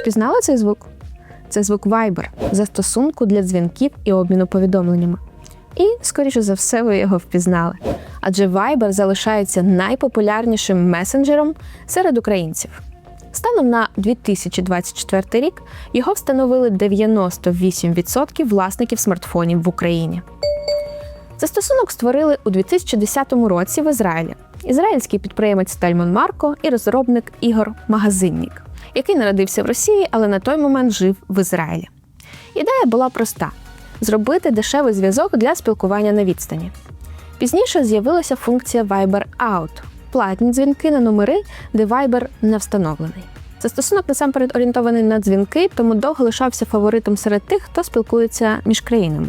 Впізнали цей звук? Це звук Viber, застосунку для дзвінків і обміну повідомленнями. І, скоріше за все, ви його впізнали. Адже Viber залишається найпопулярнішим месенджером серед українців. Станом на 2024 рік його встановили 98% власників смартфонів в Україні. Застосунок створили у 2010 році в Ізраїлі. Ізраїльський підприємець Тельман Марко і розробник Ігор Магазиннік, який народився в Росії, але на той момент жив в Ізраїлі. Ідея була проста: зробити дешевий зв'язок для спілкування на відстані. Пізніше з'явилася функція Viber Out платні дзвінки на номери, де Viber не встановлений. Застосунок насамперед орієнтований на дзвінки, тому довго лишався фаворитом серед тих, хто спілкується між країнами.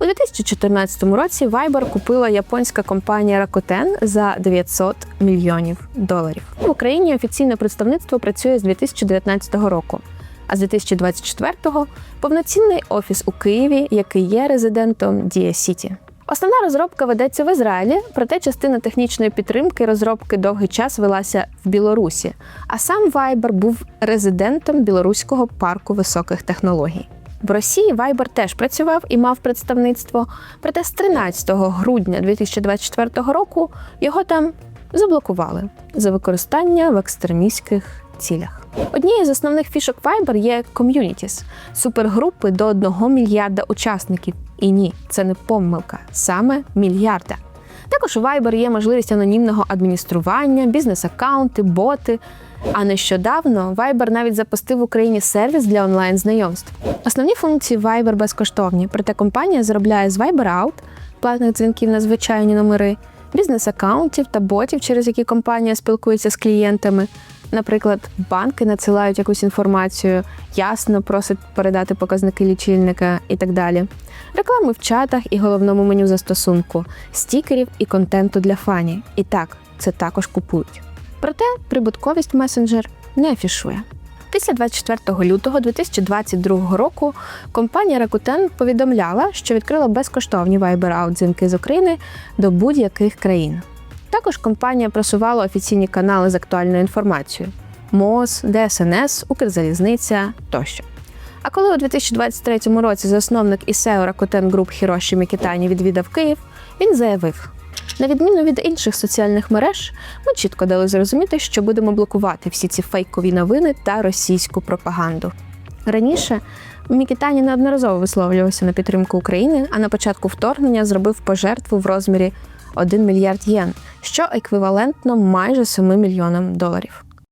У 2014 році Viber купила японська компанія Rakuten за 900 мільйонів доларів. В Україні офіційне представництво працює з 2019 року, а з 2024-го повноцінний офіс у Києві, який є резидентом Дія Сіті. Основна розробка ведеться в Ізраїлі, проте частина технічної підтримки розробки довгий час велася в Білорусі. А сам Viber був резидентом білоруського парку високих технологій. В Росії Viber теж працював і мав представництво, проте з 13 грудня 2024 року його там заблокували за використання в екстремістських цілях. Однією з основних фішок Viber є ком'юнітіс супергрупи до 1 мільярда учасників. І ні, це не помилка, саме мільярда. Також у Viber є можливість анонімного адміністрування, бізнес-аккаунти, боти. А нещодавно Viber навіть запустив в Україні сервіс для онлайн-знайомств. Основні функції Viber безкоштовні, проте компанія заробляє з Viber Out, платних дзвінків на звичайні номери, бізнес-аккаунтів та ботів, через які компанія спілкується з клієнтами. Наприклад, банки надсилають якусь інформацію, ясно просять передати показники лічильника і так далі. Реклами в чатах і головному меню застосунку, стікерів і контенту для фанів. І так, це також купують. Проте прибутковість месенджер не афішує. Після 24 лютого 2022 року компанія Rakuten повідомляла, що відкрила безкоштовні Out дзвінки з України до будь-яких країн. Також компанія просувала офіційні канали з актуальною інформацією: МОЗ, ДСНС, Укрзалізниця тощо. А коли у 2023 році засновник і SEO Rakuten Group Хіроші Мікітані відвідав Київ, він заявив: на відміну від інших соціальних мереж, ми чітко дали зрозуміти, що будемо блокувати всі ці фейкові новини та російську пропаганду. Раніше Мікітані неодноразово висловлювався на підтримку України, а на початку вторгнення зробив пожертву в розмірі 1 мільярд єн, що еквівалентно майже 7 мільйонам доларів.